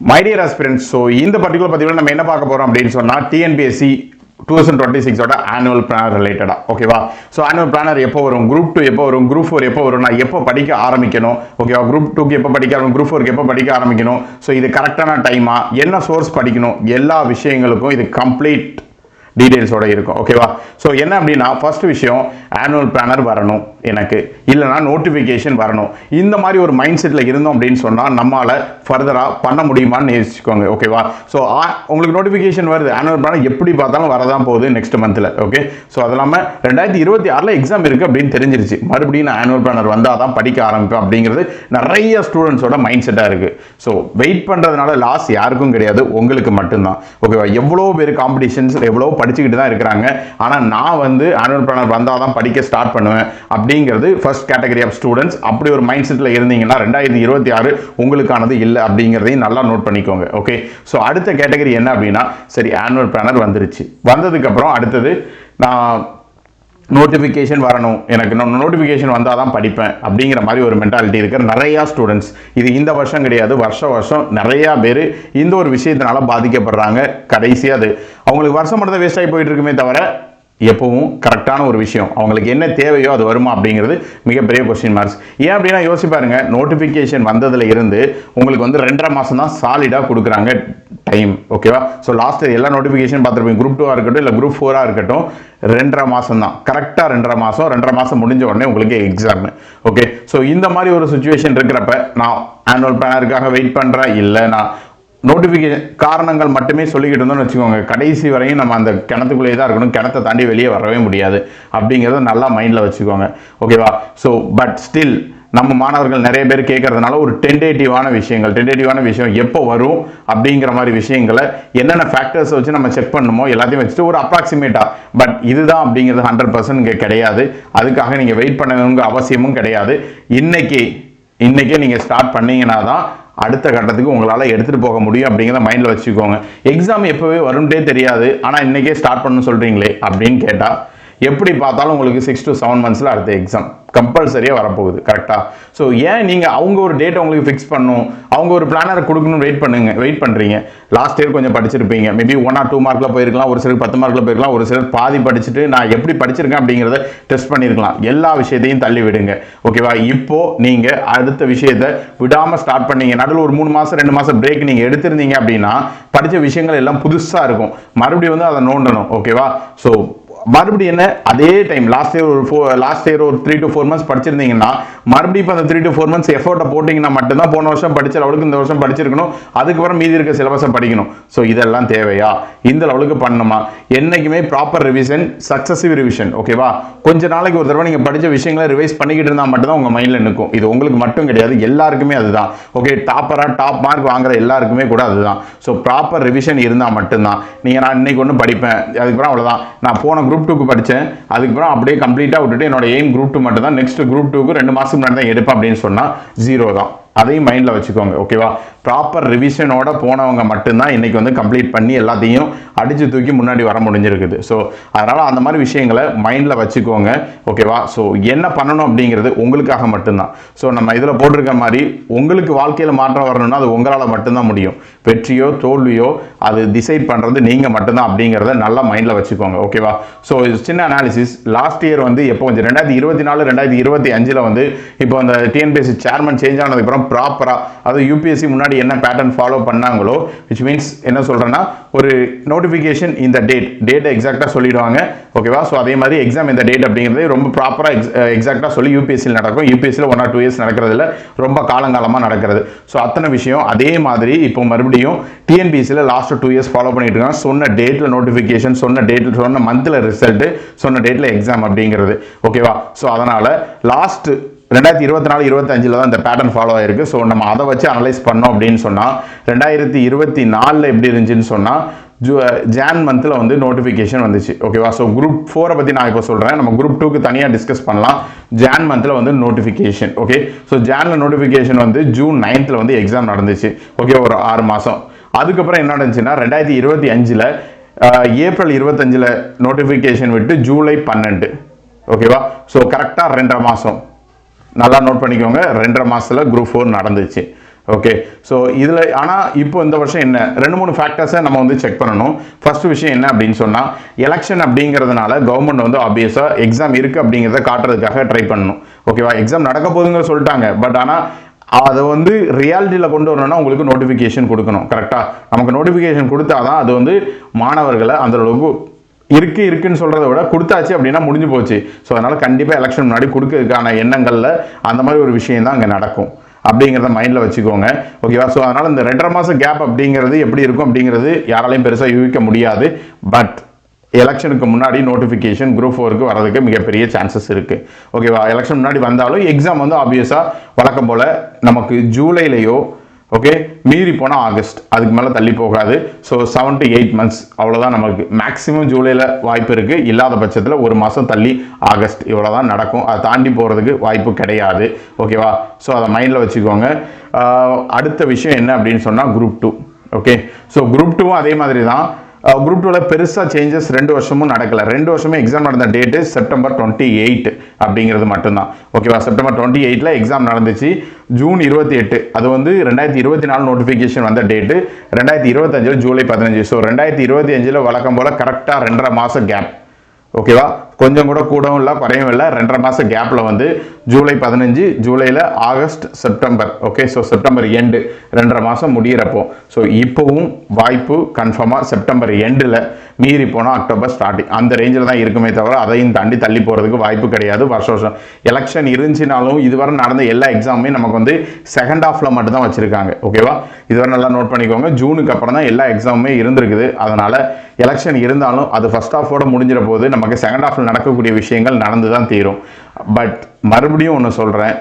My dear aspirants so இந்த particular பதிவில் நம்ம என்ன பார்க்க போகிறோம் அப்படின்னு சொன்னால் டிஎன்பிஎஸ்சி டூ தௌசண்ட் டுவெண்ட்டி சிக்ஸோட ஆனுவல் பிளானர் ரிலேட்டடாக ஓகேவா ஸோ ஆனுவல் பிளானர் எப்போ வரும் குரூப் டூ எப்போ வரும்? குரூப் ஃபோர் எப்போ வரும்? நான் எப்போ படிக்க ஆரம்பிக்கணும்? ஓகேவா குரூப் டூக்கு எப்போ படிக்க ஆரம்பிக்கும் குரூப் ஃபோருக்கு எப்போ படிக்க ஆரம்பிக்கணும்? ஸோ இது கரெக்டான டைமா என்ன சோர்ஸ் படிக்கணும்? எல்லா விஷயங்களுக்கும் இது கம்ப்ளீட் டீடைல்ஸோட இருக்கும் ஓகேவா ஸோ என்ன அப்படின்னா ஃபர்ஸ்ட் விஷயம் ஆனுவல் பிளானர் வரணும் எனக்கு. இல்லைனா நோட்டிஃபிகேஷன் வரணும். இந்த மாதிரி ஒரு மைண்ட் செட்டில் இருந்தோம் அப்படின்னு சொன்னால் நம்மளால் ஃபர்தராக பண்ண முடியுமான்னு யோசிச்சுக்கோங்க ஓகேவா ஸோ உங்களுக்கு நோட்டிஃபிகேஷன் வருது ஆனுவல் பிளானர் எப்படி பார்த்தாலும் வரதான் போகுது நெக்ஸ்ட் மந்தில் ஓகே ஸோ அது இல்லாமல் ரெண்டாயிரத்தி இருபத்தி ஆறில் எக்ஸாம் இருக்குது அப்படின்னு தெரிஞ்சிருச்சு. மறுபடியும் நான் ஆனுவல் பிளானர் வந்தால் தான் படிக்க ஆரம்பிப்பேன் அப்படிங்கிறது நிறைய ஸ்டூடெண்ட்ஸோட மைண்ட் செட்டாக இருக்குது ஸோ வெயிட் பண்ணுறதுனால லாஸ் யாருக்கும் கிடையாது உங்களுக்கு மட்டும்தான். ஓகேவா எவ்வளோ பேர் காம்படிஷன்ஸ் எவ்வளோ படிச்சுக்கிட்டு தான் இருக்கிறாங்க. ஆனால் நான் வந்து ஆனுவல் பிளானர் வந்தால் தான் படிக்க ஸ்டார்ட் பண்ணுவேன் அப்படிங்கிறது ஃபர்ஸ்ட் கேட்டகரி ஆஃப் ஸ்டூடெண்ட்ஸ் அப்படி ஒரு மைண்ட் செட்டில் இருந்தீங்கன்னா ரெண்டாயிரத்தி இருபத்தி ஆறு உங்களுக்கானது இல்லை அப்படிங்கிறதையும் நல்லா நோட் பண்ணிக்கோங்க ஓகே ஸோ அடுத்த கேட்டகரி என்ன அப்படின்னா சரி ஆனுவல் பிளானர் வந்துருச்சு வந்ததுக்கப்புறம் அடுத்தது நான் நோட்டிஃபிகேஷன் வரணும். எனக்கு நோட்டிஃபிகேஷன் வந்தால் தான் படிப்பேன் அப்படிங்கிற மாதிரி ஒரு மென்டாலிட்டி இருக்கிற நிறையா ஸ்டூடெண்ட்ஸ் இது இந்த வருஷம் கிடையாது. வருஷம் வருஷம் நிறையா பேர் இந்த ஒரு விஷயத்தினால பாதிக்கப்படுறாங்க. கடைசியாக அது. அவங்களுக்கு வருஷம் மட்டும் தான் வேஸ்ட் ஆகி போயிட்டு இருக்குமே தவிர எப்பவும் கரெக்டான ஒரு விஷயம். அவங்களுக்கு என்ன தேவையோ அது வருமா அப்படிங்கிறது மிகப்பெரிய கொஸ்டின் மார்க்ஸ் ஏன் அப்படின்னா யோசிப்பாருங்க நோட்டிஃபிகேஷன் வந்ததில் இருந்து உங்களுக்கு வந்து ரெண்டரை மாதம் தான் சாலிடாக கொடுக்குறாங்க டைம் ஓகேவா ஸோ லாஸ்ட் எல்லா நோட்டிஃபிகேஷன் பார்த்துருப்பீங்க. குரூப் டூவாக இருக்கட்டும் இல்லை குரூப் ஃபோராக இருக்கட்டும் ரெண்டரை மாதம் தான். கரெக்டாக ரெண்டரை மாதம் ரெண்டரை மாதம் முடிஞ்ச உடனே உங்களுக்கு எக்ஸாமு ஓகே ஸோ இந்த மாதிரி ஒரு சுச்சுவேஷன் இருக்கிறப்ப நான் ஆனுவல் பிளானருக்காக வெயிட் பண்ணுறேன் இல்லை நான் நோட்டிஃபிகேஷன் காரணங்கள் மட்டுமே சொல்லிக்கிட்டு இருந்தோம்னு வச்சுக்கோங்க. கடைசி வரையும் நம்ம அந்த கிணத்துக்குள்ளேயே தான் இருக்கணும். கிணத்தை தாண்டி வெளியே வரவே முடியாது. அப்படிங்கிறத நல்லா மைண்டில் வச்சுக்கோங்க. ஓகேவா ஸோ பட் ஸ்டில் நம்ம மாணவர்கள் நிறைய பேர் கேட்கறதுனால ஒரு டென்டேட்டிவான விஷயங்கள் டென்டேட்டிவான விஷயம் எப்போ வரும் அப்படிங்கிற மாதிரி விஷயங்களை என்னென்ன ஃபேக்டர்ஸ் வச்சு நம்ம செக் பண்ணுமோ எல்லாத்தையும் வச்சுட்டு ஒரு அப்ராக்சிமேட்டாக பட் இதுதான் அப்படிங்கிறது ஹண்ட்ரட் பர்சன்ட் இங்கே கிடையாது. அதுக்காக நீங்கள் வெயிட் பண்ணணுங்கிற அவசியமும் கிடையாது. இன்னைக்கு இன்னைக்கே நீங்கள் ஸ்டார்ட் பண்ணீங்கன்னா தான் அடுத்த கட்டத்துக்கு உங்களால் எடுத்துகிட்டு போக முடியும் அப்படிங்கிறத மைண்டில் வச்சுக்கோங்க. எக்ஸாம் எப்போவே வரும்ட்டே தெரியாது. ஆனால் இன்றைக்கே ஸ்டார்ட் பண்ண சொல்கிறீங்களே அப்படின்னு கேட்டால் எப்படி பார்த்தாலும் உங்களுக்கு சிக்ஸ் டு செவன் மந்த்ஸில் அடுத்த எக்ஸாம் கம்பல்சரியாக வரப்போகுது கரெக்டாக ஸோ ஏன் நீங்கள் அவங்க ஒரு டேட் உங்களுக்கு ஃபிக்ஸ் பண்ணணும்? அவங்க ஒரு பிளானர் கொடுக்கணும் வெயிட் பண்ணுங்க வெயிட் பண்ணுறீங்க லாஸ்ட் இயர் கொஞ்சம் படிச்சிருப்பீங்க. மேபி ஒன் ஆர் டூ மார்க்கில் போயிருக்கலாம் ஒரு சிலர் பத்து மார்க்கில் போயிருக்கலாம் ஒரு சிலர் பாதி படிச்சுட்டு நான் எப்படி படிச்சிருக்கேன் அப்படிங்கிறத டெஸ்ட் பண்ணியிருக்கலாம் எல்லா விஷயத்தையும் தள்ளி விடுங்க. ஓகேவா இப்போ நீங்கள் அடுத்த விஷயத்தை விடாமல் ஸ்டார்ட் பண்ணீங்க. நடுவில் ஒரு மூணு மாதம் ரெண்டு மாதம் பிரேக் நீங்கள் எடுத்திருந்தீங்க அப்படின்னா படித்த விஷயங்கள் எல்லாம் புதுசாக இருக்கும். மறுபடியும் வந்து அதை நோண்டணும். ஓகேவா ஸோ மறுபடியும் என்ன? அதே டைம் லாஸ்ட் இயர் ஒரு ஃபோர் லாஸ்ட் இயர் ஒரு த்ரீ டு ஃபோர் மந்த்ஸ் படிச்சிருந்தீங்கன்னா மறுபடியும் இப்போ அந்த த்ரீ டு ஃபோர் மந்த்ஸ் எஃபோர்ட்டை போட்டிங்கன்னா மட்டும்தான் போன வருஷம் படிச்ச லெவலுக்கு இந்த வருஷம் படிச்சிருக்கணும். அதுக்கப்புறம் மீதி இருக்க சிலபஸை படிக்கணும். ஸோ இதெல்லாம் தேவையா? இந்த லெவலுக்கு பண்ணணுமா என்னைக்குமே ப்ராப்பர் ரிவிஷன் சக்ஸசிவ் ரிவிஷன் ஓகேவா கொஞ்ச நாளைக்கு ஒரு தடவை நீங்கள் படித்த விஷயங்களை ரிவைஸ் பண்ணிக்கிட்டு இருந்தால் மட்டும்தான் உங்கள் மைண்டில் நிற்கும். இது உங்களுக்கு மட்டும் கிடையாது எல்லாருக்குமே அதுதான். ஓகே டாப்பராக டாப் மார்க் வாங்குற எல்லாருக்குமே கூட அதுதான். ஸோ ப்ராப்பர் ரிவிஷன் இருந்தால் மட்டும்தான். நீங்கள் நான் இன்னைக்கு ஒன்று படிப்பேன் அதுக்கப்புறம் அவ்வளோதான் நான் போன குரூப் டூக்கு படித்தேன் அதுக்கப்புறம் அப்படியே கம்ப்ளீட்டாக விட்டுட்டு என்னோட எய்ம் குரூப் டூ மட்டும் தான் நெக்ஸ்ட் குரூப் டூக்கு ரெண்டு மாதத்துக்கு முன்னாடி தான் எடுப்பேன் அப்படின்னு சொன்னால் ஜீரோ தான். அதையும் மைண்டில் வச்சுக்கோங்க ஓகேவா ப்ராப்பர் ரிவிஷனோட போனவங்க மட்டும்தான் இன்றைக்கி வந்து கம்ப்ளீட் பண்ணி எல்லாத்தையும் அடித்து தூக்கி முன்னாடி வர முடிஞ்சிருக்குது. ஸோ அதனால் அந்த மாதிரி விஷயங்களை மைண்டில் வச்சுக்கோங்க ஓகேவா ஸோ என்ன பண்ணணும் அப்படிங்கிறது உங்களுக்காக மட்டும்தான். ஸோ நம்ம இதில் போட்டிருக்க மாதிரி உங்களுக்கு வாழ்க்கையில் மாற்றம் வரணும்னா அது உங்களால் மட்டும்தான் முடியும். வெற்றியோ தோல்வியோ அது டிசைட் பண்ணுறது நீங்கள் மட்டும்தான் அப்படிங்கிறத நல்லா மைண்டில் வச்சுக்கோங்க ஓகேவா ஸோ சின்ன அனாலிசிஸ் லாஸ்ட் இயர் வந்து எப்போ வந்து ரெண்டாயிரத்தி இருபத்தி நாலு ரெண்டாயிரத்தி இருபத்தி அஞ்சில் வந்து இப்போ அந்த டிஎன்பிஎஸ்சி சேர்மன் சேஞ்ச் ஆனதுக்கப்புறம் ப்ராப்பராக அதாவது யூபிஎஸ்சி முன்னாடி என்ன பேட்டர்ன் ஃபாலோ பண்ணாங்களோ விச் மீன்ஸ் என்ன சொல்கிறேன்னா ஒரு நோட்டிஃபிகேஷன் இந்த டேட் டேட்டை எக்ஸாக்டாக சொல்லிடுவாங்க. ஓகேவா ஸோ அதே மாதிரி எக்ஸாம் இந்த டேட் அப்படிங்கிறது ரொம்ப ப்ராப்பராக எக்ஸ் எக்ஸாக்டாக சொல்லி யூபிஎஸ்சியில் நடக்கும். யூபிஎஸ்சியில் ஒன் ஆர் டூ இயர்ஸ் நடக்கிறதுல ரொம்ப காலங்காலமாக நடக்கிறது. ஸோ அத்தனை விஷயம் அதே மாதிரி இப்போ மறுபடியும் டிஎன்பிஎஸ்சியில் லாஸ்ட் டூ இயர்ஸ் ஃபாலோ பண்ணிட்டு இருக்காங்க. சொன்ன டேட்டில் நோட்டிஃபிகேஷன் சொன்ன டேட்டில் சொன்ன மந்தில் ரிசல்ட்டு சொன்ன டேட்டில் எக்ஸாம் அப்படிங்கிறது. ஓகேவா ஸோ அதனால் லாஸ்ட்டு ரெண்டாயிரத்தி இருபத்தி நாலு இருபத்தஞ்சில் தான் இந்த பேட்டர்ன் ஃபாலோ ஆயிருக்கு. ஸோ நம்ம அதை வச்சு அனலைஸ் பண்ணோம் அப்படின்னு சொன்னால் ரெண்டாயிரத்தி இருபத்தி நாலில் எப்படி இருந்துச்சுன்னு சொன்னால் ஜூ ஜான் மந்தில் வந்து நோட்டிஃபிகேஷன் வந்துச்சு. ஓகேவா ஸோ குரூப் ஃபோரை பற்றி நான் இப்போ சொல்கிறேன் நம்ம குரூப் டூக்கு தனியாக டிஸ்கஸ் பண்ணலாம். ஜான் மந்தில் வந்து நோட்டிஃபிகேஷன் ஓகே ஸோ ஜானில் நோட்டிஃபிகேஷன் வந்து ஜூன் நைன்த்தில் வந்து எக்ஸாம் நடந்துச்சு. ஓகே ஒரு ஆறு மாதம் அதுக்கப்புறம் என்ன நடந்துச்சுன்னா ரெண்டாயிரத்தி இருபத்தி அஞ்சில் ஏப்ரல் இருபத்தஞ்சில் நோட்டிஃபிகேஷன் விட்டு ஜூலை பன்னெண்டு. ஓகேவா ஸோ கரெக்டாக ரெண்டரை மாதம் நல்லா நோட் பண்ணிக்கோங்க. ரெண்டரை மாதத்தில் குரூப் ஃபோர் நடந்துச்சு. ஓகே ஸோ இதில் ஆனால் இப்போ இந்த வருஷம் என்ன? ரெண்டு மூணு ஃபேக்டர்ஸை நம்ம வந்து செக் பண்ணணும். ஃபர்ஸ்ட் விஷயம் என்ன அப்படின்னு சொன்னால் எலெக்ஷன் அப்படிங்கிறதுனால கவர்மெண்ட் வந்து ஆப்வியஸாக எக்ஸாம் இருக்குது அப்படிங்கிறத காட்டுறதுக்காக ட்ரை பண்ணணும். ஓகேவா எக்ஸாம் நடக்க போதுங்கிற சொல்லிட்டாங்க. பட் ஆனால் அதை வந்து ரியாலிட்டியில் கொண்டு வரணும்னா உங்களுக்கு நோட்டிஃபிகேஷன் கொடுக்கணும். கரெக்டாக நமக்கு நோட்டிஃபிகேஷன் கொடுத்தா தான் அது வந்து மாணவர்களை அந்தளவுக்கு இருக்கு இருக்குன்னு சொல்றத விட கொடுத்தாச்சு அப்படின்னா முடிஞ்சு போச்சு. ஸோ அதனால கண்டிப்பாக எலெக்ஷன் முன்னாடி கொடுக்கறதுக்கான எண்ணங்களில் அந்த மாதிரி ஒரு விஷயம் தான் அங்கே நடக்கும். அப்படிங்கிறத மைண்டில் வச்சுக்கோங்க. ஓகேவா ஸோ அதனால் இந்த ரெண்டரை மாதம் கேப் அப்படிங்கிறது எப்படி இருக்கும் அப்படிங்கிறது யாராலையும் பெருசாக யூகிக்க முடியாது. பட் எலெக்ஷனுக்கு முன்னாடி நோட்டிஃபிகேஷன் குரூப் ஃபோருக்கு வரதுக்கு மிகப்பெரிய சான்சஸ் இருக்குது ஓகேவா எலெக்ஷன் முன்னாடி வந்தாலும் எக்ஸாம் வந்து ஆப்வியஸாக வழக்கம் போல் நமக்கு ஜூலைலேயோ ஓகே மீறி போனால் ஆகஸ்ட். அதுக்கு மேலே தள்ளி போகாது. So seven to eight months அவ்வளோதான் நமக்கு. மேக்ஸிமம் ஜூலையில் வாய்ப்பு இருக்குது இல்லாத பட்சத்தில் ஒரு மாதம் தள்ளி ஆகஸ்ட். இவ்வளோ தான் நடக்கும். அதை தாண்டி போகிறதுக்கு வாய்ப்பு கிடையாது. ஓகேவா ஸோ அதை மைண்டில் வச்சுக்கோங்க. அடுத்த விஷயம் என்ன அப்படின்னு சொன்னால் group two okay so group டூவும் அதே மாதிரி தான் குரூப் டூவில் பெருசாக சேஞ்சஸ் ரெண்டு வருஷமும் நடக்கலை. ரெண்டு வருஷமே எக்ஸாம் நடந்த டேட்டு செப்டம்பர் டுவெண்ட்டி எயிட் அப்படிங்கிறது மட்டும்தான். ஓகேவா செப்டம்பர் டுவெண்ட்டி எயிட்டில் எக்ஸாம் நடந்துச்சு. ஜூன் இருபத்தி எட்டு. அது வந்து ரெண்டாயிரத்தி இருபத்தி நாலு நோட்டிஃபிகேஷன் வந்த டேட்டு ரெண்டாயிரத்தி இருபத்தஞ்சில் ஜூலை பதினஞ்சு. ஸோ ரெண்டாயிரத்தி இருபத்தி அஞ்சில் வழக்கம் போல் கரெக்டாக ரெண்டரை மாதம் கேப் ஓகேவா கொஞ்சம் கூட கூடவும் இல்லை குறையும் இல்லை. ரெண்டரை மாதம் கேப்பில் வந்து ஜூலை பதினஞ்சு ஜூலையில் August September. Okay so September end ரெண்டரை மாதம் முடிகிறப்போ ஸோ இப்போவும் வாய்ப்பு கன்ஃபார்மாக செப்டம்பர் எண்டில் மீறி போனால் அக்டோபர் ஸ்டார்டிங் அந்த ரேஞ்சில் தான் இருக்குமே தவிர அதையும் தாண்டி தள்ளி போகிறதுக்கு வாய்ப்பு கிடையாது. வருஷம் வருஷம் எலெக்ஷன் இருந்துச்சுனாலும் இதுவரை நடந்த எல்லா எக்ஸாமுமே நமக்கு வந்து செகண்ட் ஹாஃபில் மட்டும் தான் வச்சுருக்காங்க. ஓகேவா இதுவரை நல்லா நோட் பண்ணிக்கோங்க. ஜூனுக்கு அப்புறம் தான் எல்லா எக்ஸாமுமே இருந்திருக்குது. அதனால் எலெக்ஷன் இருந்தாலும் அது ஃபஸ்ட் ஹாஃபோட முடிஞ்சிட போது நமக்கு செகண்ட் ஹாஃபில் நடக்கக்கூடிய விஷயங்கள் நடந்து தான் தீரும். பட் மறுபடியும் ஒன்று சொல்கிறேன்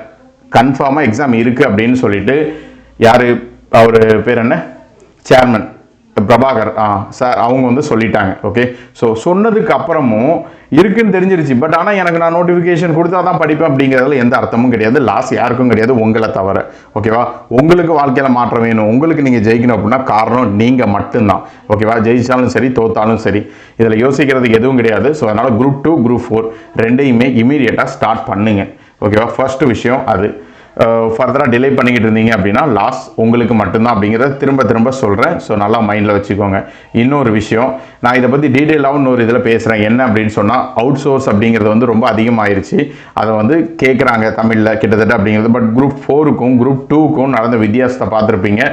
கன்ஃபார்மாக எக்ஸாம் இருக்குது அப்படின்னு சொல்லிட்டு யார் அவர் பேர் என்ன? சேர்மன் பிரபாகர் ஆ சார் அவங்க வந்து சொல்லிட்டாங்க ஓகே ஸோ சொன்னதுக்கு அப்புறமும் இருக்குன்னு தெரிஞ்சிருச்சு. பட் ஆனால் எனக்கு நான் நோட்டிஃபிகேஷன் கொடுத்தா தான் படிப்பேன் அப்படிங்கிறதுல எந்த அர்த்தமும் கிடையாது. லாஸ் யாருக்கும் கிடையாது உங்களை தவிர ஓகேவா உங்களுக்கு வாழ்க்கையில் மாற்றம் வேணும். உங்களுக்கு நீங்கள் ஜெயிக்கணும் அப்படின்னா காரணம் நீங்கள் மட்டும்தான் ஓகேவா ஜெயிச்சாலும் சரி தோத்தாலும் சரி இதில் யோசிக்கிறதுக்கு எதுவும் கிடையாது. ஸோ அதனால் குரூப் டூ குரூப் ஃபோர் ரெண்டையுமே இமீடியட்டாக ஸ்டார்ட் பண்ணுங்க ஓகேவா ஃபர்ஸ்ட் விஷயம் அது. ஃபர்தராக டிலே பண்ணிக்கிட்டு இருந்தீங்க அப்படின்னா லாஸ் உங்களுக்கு மட்டும்தான் அப்படிங்கிறத திரும்ப திரும்ப சொல்கிறேன் ஸோ நல்லா மைண்டில் வச்சுக்கோங்க. இன்னொரு விஷயம் நான் இதை பற்றி டீட்டெயிலாகவும் இன்னொரு இதில் பேசுகிறேன் என்ன அப்படின்னு சொன்னால் அவுட் சோர்ஸ் அப்படிங்கிறது வந்து ரொம்ப அதிகமாகிருச்சு அதை வந்து கேட்குறாங்க தமிழில் கிட்டத்தட்ட அப்படிங்கிறது. பட் குரூப் ஃபோருக்கும் குரூப் டூக்கும் நடந்த வித்தியாசத்தை பார்த்துருப்பீங்க.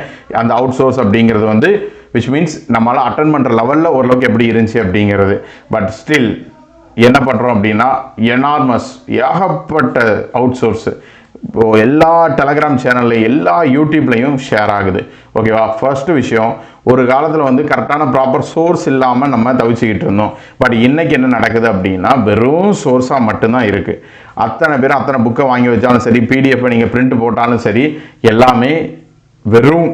அந்த அவுட் சோர்ஸ் அப்படிங்கிறது வந்து விச் மீன்ஸ் நம்மளால் அட்டன் பண்ணுற லெவலில் ஓரளவுக்கு எப்படி இருந்துச்சு அப்படிங்கிறது. பட் ஸ்டில் என்ன பண்ணுறோம் அப்படின்னா எனார்மஸ் ஏகப்பட்ட அவுட் சோர்ஸு எல்லா டெலகிராம் சேனல்லையும் எல்லா யூடியூப்லையும் ஷேர் ஆகுது. ஓகேவா ஃபர்ஸ்ட் விஷயம் ஒரு காலத்தில் வந்து கரெக்டான ப்ராப்பர் சோர்ஸ் இல்லாமல் நம்ம தவிச்சுக்கிட்டு இருந்தோம். பட் இன்றைக்கி என்ன நடக்குது அப்படின்னா வெறும் சோர்ஸாக மட்டும்தான் இருக்குது அத்தனை பேரும் அத்தனை புக்கை வாங்கி வச்சாலும் சரி பிடிஎஃப் நீங்கள் பிரிண்ட் போட்டாலும் சரி எல்லாமே வெறும்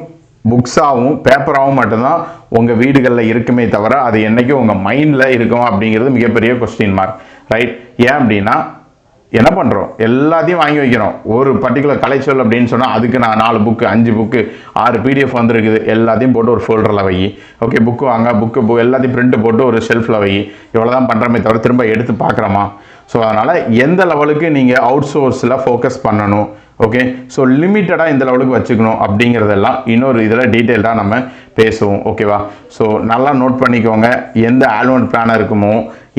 புக்ஸாகவும் பேப்பராகவும் மட்டும்தான் உங்கள் வீடுகளில் இருக்குமே தவிர அது என்றைக்கும் உங்கள் மைண்டில் இருக்கும் அப்படிங்கிறது மிகப்பெரிய கொஸ்டின் மார்க் ரைட் ஏன் அப்படின்னா என்ன பண்ணுறோம் எல்லாத்தையும் வாங்கி வைக்கிறோம். ஒரு பர்டிகுலர் கலைச்சொல் அப்படின்னு சொன்னால் அதுக்கு நான் நாலு புக்கு அஞ்சு புக்கு ஆறு பிடிஎஃப் வந்திருக்குது. எல்லாத்தையும் போட்டு ஒரு ஃபோல்டரில் வை. ஓகே புக்கு வாங்க புக்கு புக் எல்லாத்தையும் பிரிண்ட் போட்டு ஒரு ஷெல்ஃபில் வை. இவ்வளோ தான் பண்ணுறமே தவிர திரும்ப எடுத்து பார்க்குறோமா? ஸோ அதனால் எந்த லெவலுக்கு நீங்கள் அவுட் சோர்ஸில் ஃபோக்கஸ் பண்ணணும்? ஓகே ஸோ லிமிட்டடாக இந்த லெவலுக்கு வச்சுக்கணும் அப்படிங்கிறதெல்லாம் இன்னொரு இதில் டீட்டெயில்டாக நம்ம பேசுவோம். ஓகேவா ஸோ நல்லா நோட் பண்ணிக்கோங்க. எந்த ஆல்வன் பிளானாக இருக்குமோ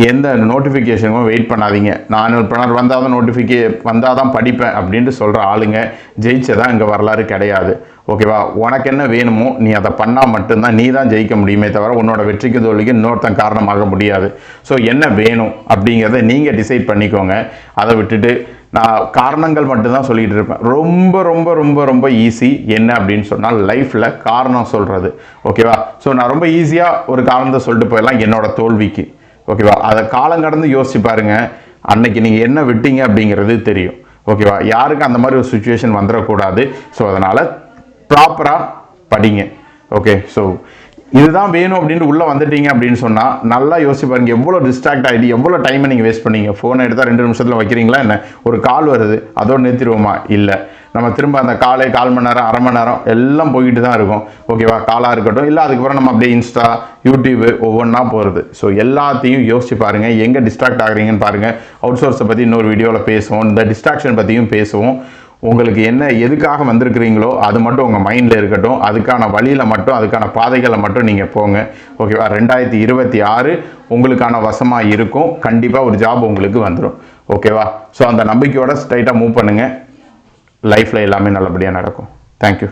எந்த நோட்டிஃபிகேஷனுக்கும் வெயிட் பண்ணாதீங்க. நான் ஆனுவல் வந்தால் தான் நோட்டிஃபிகே வந்தால் தான் படிப்பேன் அப்படின்ட்டு சொல்கிற ஆளுங்க ஜெயிச்சதான் இங்கே வரலாறு கிடையாது. ஓகேவா உனக்கு என்ன வேணுமோ நீ அதை பண்ணால் மட்டும்தான் நீ தான் ஜெயிக்க முடியுமே தவிர உன்னோட வெற்றிக்கு தோல்விக்கு இன்னொருத்தன் காரணமாக முடியாது. ஸோ என்ன வேணும் அப்படிங்கிறத நீங்கள் டிசைட் பண்ணிக்கோங்க. அதை விட்டுட்டு நான் காரணங்கள் மட்டும்தான் சொல்லிகிட்டு இருப்பேன். ரொம்ப ரொம்ப ரொம்ப ரொம்ப ஈஸி என்ன அப்படின்னு சொன்னால் லைஃப்பில் காரணம் சொல்கிறது ஓகேவா ஸோ நான் ரொம்ப ஈஸியாக ஒரு காரணத்தை சொல்லிட்டு போயிடலாம் என்னோட தோல்விக்கு. ஓகேவா? அதை காலம் கடந்து யோசிச்சு பாருங்க. அன்னைக்கு நீங்கள் என்ன விட்டீங்க அப்படிங்கிறது தெரியும். ஓகேவா? யாருக்கும் அந்த மாதிரி ஒரு சுச்சுவேஷன் வந்துடக்கூடாது ஸோ அதனால் ப்ராப்பராக படிங்க. ஓகே ஸோ இதுதான் வேணும் அப்படின்ட்டு உள்ளே வந்துட்டீங்க அப்படின்னு சொன்னால் நல்லா யோசிச்சு பாருங்க எவ்வளோ டிஸ்ட்ராக்ட் ஆகிட்டு எவ்வளோ டைமை நீங்கள் வேஸ்ட் பண்ணீங்க? ஃபோனை எடுத்தால் ரெண்டு நிமிஷத்தில் வைக்கிறீங்களா என்ன? ஒரு கால் வருது அதோடு நிறுத்திடுவோமா? இல்லை. நம்ம திரும்ப அந்த காலை கால் மணி நேரம் அரை மணி நேரம் எல்லாம் போய்கிட்டு தான் இருக்கும். ஓகேவா காலாக இருக்கட்டும் இல்லை அதுக்கப்புறம் நம்ம அப்படியே இன்ஸ்டா யூடியூப் ஒவ்வொன்றா போகிறது ஸோ எல்லாத்தையும் யோசிச்சு பாருங்கள் எங்கே டிஸ்ட்ராக்ட் ஆகுறீங்கன்னு பாருங்கள் அவுட் சோர்ஸை பற்றி இன்னொரு வீடியோவில் பேசுவோம் இந்த டிஸ்ட்ராக்ஷன் பற்றியும் பேசுவோம். உங்களுக்கு என்ன எதுக்காக வந்திருக்கிறீங்களோ அது மட்டும் உங்கள் மைண்டில் இருக்கட்டும். அதுக்கான வழியில் மட்டும் அதுக்கான பாதைகளை மட்டும் நீங்கள் போங்க. ஓகேவா ரெண்டாயிரத்தி இருபத்தி ஆறு உங்களுக்கான வசமாக இருக்கும். கண்டிப்பாக ஒரு ஜாப் உங்களுக்கு வந்துடும் ஓகேவா ஸோ அந்த நம்பிக்கையோட ஸ்ட்ரைட்டாக மூவ் பண்ணுங்கள் லைஃப்பில் எல்லாமே நல்லபடியாக நடக்கும். தேங்க்யூ